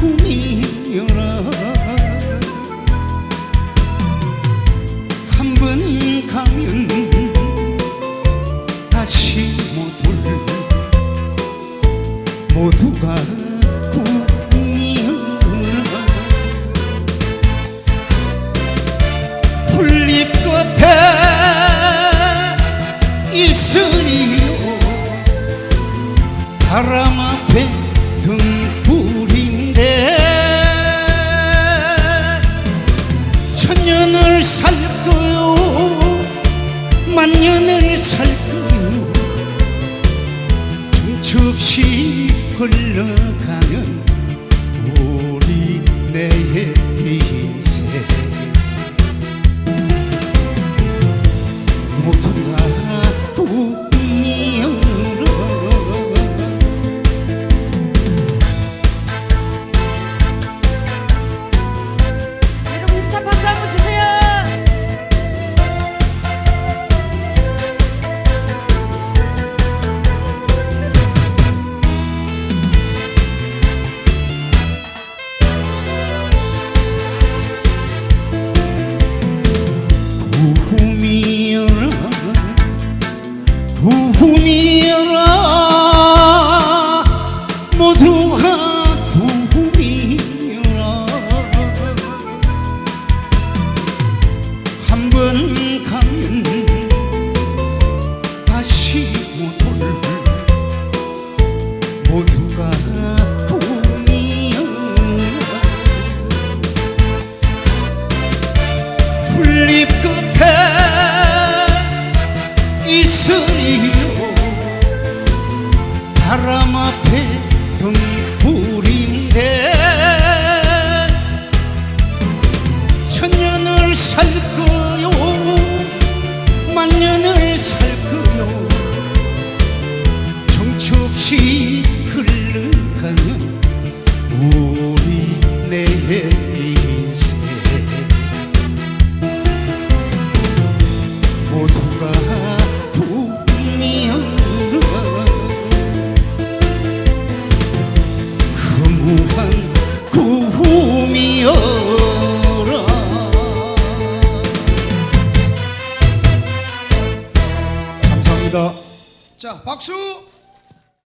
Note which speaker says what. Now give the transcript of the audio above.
Speaker 1: 꿈이여라 한 번 가면 다시 못 올 모두가 꿈이여라 풀잎 끝에 있으리요. 바람 앞에 만년을 살 거요. 정처 없이 흘러가는 우리 내의 인생 모두가 구름이여라. 모두가 구름이여라. 한 번 가면 다시 못올 모두 있으리요 바람 앞에 등불인데 천년을 살 거요 만년을 살 거요. 정처 없이
Speaker 2: 자 박수